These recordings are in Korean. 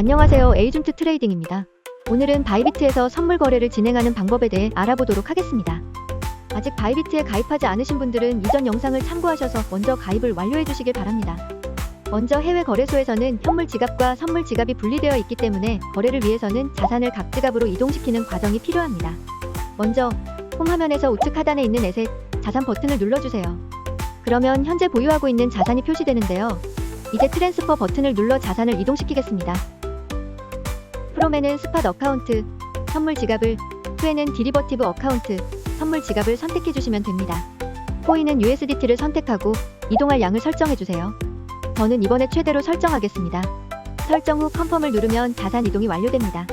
안녕하세요. 에이준트 트레이딩입니다. 오늘은 바이비트에서 선물 거래를 진행하는 방법에 대해 알아보도록 하겠습니다. 아직 바이비트에 가입하지 않으신 분들은 이전 영상을 참고하셔서 먼저 가입을 완료해 주시길 바랍니다. 먼저 해외 거래소에서는 현물 지갑과 선물 지갑이 분리되어 있기 때문에 거래를 위해서는 자산을 각 지갑으로 이동시키는 과정이 필요합니다. 먼저 홈 화면에서 우측 하단에 있는 에셋 자산 버튼을 눌러주세요. 그러면 현재 보유하고 있는 자산이 표시되는데요. 이제 트랜스퍼 버튼을 눌러 자산을 이동시키겠습니다. 프롬에는 스팟 어카운트, 선물 지갑을, 후에는 디리버티브 어카운트, 선물 지갑을 선택해 주시면 됩니다. 코인은 USDT를 선택하고 이동할 양을 설정해 주세요. 저는 이번에 최대로 설정하겠습니다. 설정 후 컨펌을 누르면 자산 이동이 완료됩니다.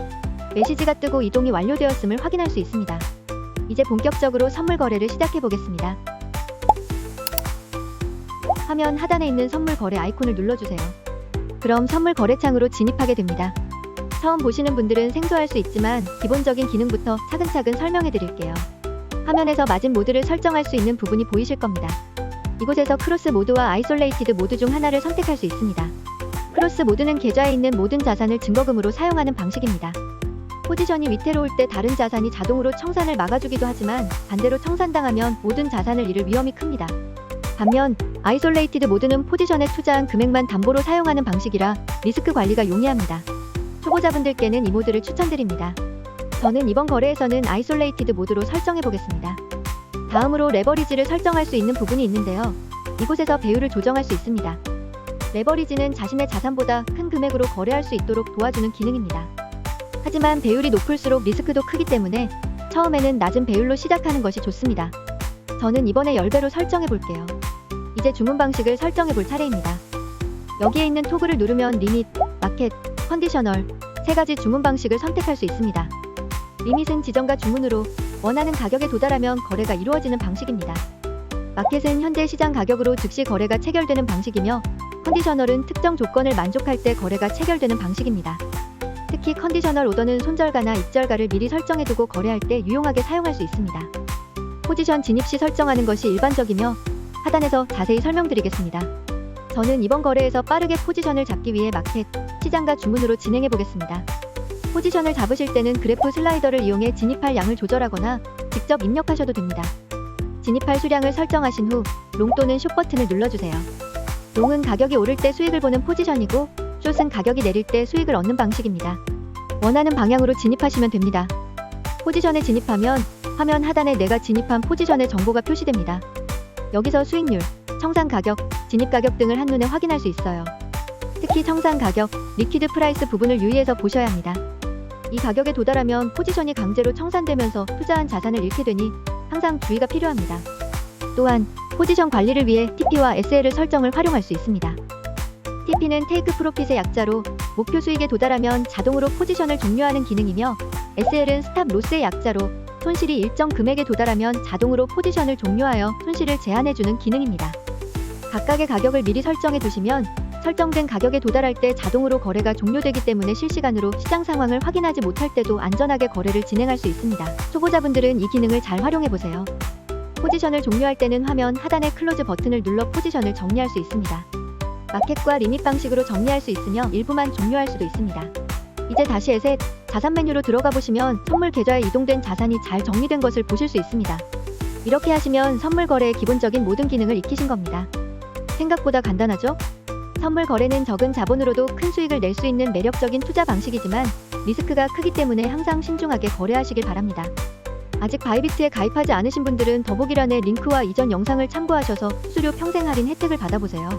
메시지가 뜨고 이동이 완료되었음을 확인할 수 있습니다. 이제 본격적으로 선물 거래를 시작해 보겠습니다. 화면 하단에 있는 선물 거래 아이콘을 눌러주세요. 그럼 선물 거래창으로 진입하게 됩니다. 처음 보시는 분들은 생소할 수 있지만 기본적인 기능부터 차근차근 설명해 드릴게요. 화면에서 마진 모드를 설정할 수 있는 부분이 보이실 겁니다. 이곳에서 크로스 모드와 아이솔레이티드 모드 중 하나를 선택할 수 있습니다. 크로스 모드는 계좌에 있는 모든 자산을 증거금으로 사용하는 방식입니다. 포지션이 위태로울 때 다른 자산이 자동으로 청산을 막아주기도 하지만 반대로 청산당하면 모든 자산을 잃을 위험이 큽니다. 반면 아이솔레이티드 모드는 포지션에 투자한 금액만 담보로 사용하는 방식이라 리스크 관리가 용이합니다. 초보자분들께는 이 모드를 추천드립니다. 저는 이번 거래에서는 아이솔레이티드 모드로 설정해 보겠습니다. 다음으로 레버리지를 설정할 수 있는 부분이 있는데요. 이곳에서 배율을 조정할 수 있습니다. 레버리지는 자신의 자산보다 큰 금액으로 거래할 수 있도록 도와주는 기능입니다. 하지만 배율이 높을수록 리스크도 크기 때문에 처음에는 낮은 배율로 시작하는 것이 좋습니다. 저는 이번에 10배로 설정해 볼게요. 이제 주문 방식을 설정해 볼 차례입니다. 여기에 있는 토글을 누르면 리밋, 마켓, 컨디셔널 세 가지 주문 방식을 선택할 수 있습니다. 리밋은 지정과 주문으로 원하는 가격에 도달하면 거래가 이루어지는 방식입니다. 마켓은 현재 시장 가격으로 즉시 거래가 체결되는 방식이며 컨디셔널은 특정 조건을 만족할 때 거래가 체결되는 방식입니다. 특히 컨디셔널 오더는 손절가나 입절가를 미리 설정해두고 거래할 때 유용하게 사용할 수 있습니다. 포지션 진입 시 설정하는 것이 일반적이며 하단에서 자세히 설명드리겠습니다. 저는 이번 거래에서 빠르게 포지션을 잡기 위해 마켓, 시장과 주문으로 진행해 보겠습니다. 포지션을 잡으실 때는 그래프 슬라이더를 이용해 진입할 양을 조절하거나 직접 입력하셔도 됩니다. 진입할 수량을 설정하신 후 롱 또는 숏 버튼을 눌러주세요. 롱은 가격이 오를 때 수익을 보는 포지션이고 숏은 가격이 내릴 때 수익을 얻는 방식입니다. 원하는 방향으로 진입하시면 됩니다. 포지션에 진입하면 화면 하단에 내가 진입한 포지션의 정보가 표시됩니다. 여기서 수익률, 청산 가격, 진입 가격 등을 한눈에 확인할 수 있어요. 특히 청산 가격, 리퀴드 프라이스 부분을 유의해서 보셔야 합니다. 이 가격에 도달하면 포지션이 강제로 청산되면서 투자한 자산을 잃게 되니 항상 주의가 필요합니다. 또한 포지션 관리를 위해 TP와 SL을 설정을 활용할 수 있습니다. TP는 테이크 프로핏의 약자로 목표 수익에 도달하면 자동으로 포지션을 종료하는 기능이며 SL은 스탑 로스의 약자로 손실이 일정 금액에 도달하면 자동으로 포지션을 종료하여 손실을 제한해주는 기능입니다. 각각의 가격을 미리 설정해 두시면 설정된 가격에 도달할 때 자동으로 거래가 종료되기 때문에 실시간으로 시장 상황을 확인하지 못할 때도 안전하게 거래를 진행할 수 있습니다. 초보자분들은 이 기능을 잘 활용해 보세요. 포지션을 종료할 때는 화면 하단의 클로즈 버튼을 눌러 포지션을 정리할 수 있습니다. 마켓과 리밋 방식으로 정리할 수 있으며 일부만 종료할 수도 있습니다. 이제 다시 에셋, 자산 메뉴로 들어가 보시면 선물 계좌에 이동된 자산이 잘 정리된 것을 보실 수 있습니다. 이렇게 하시면 선물 거래의 기본적인 모든 기능을 익히신 겁니다. 생각보다 간단하죠? 선물 거래는 적은 자본으로도 큰 수익을 낼 수 있는 매력적인 투자 방식이지만 리스크가 크기 때문에 항상 신중하게 거래하시길 바랍니다. 아직 바이비트에 가입하지 않으신 분들은 더보기란의 링크와 이전 영상을 참고하셔서 수수료 평생 할인 혜택을 받아보세요.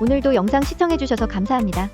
오늘도 영상 시청해주셔서 감사합니다.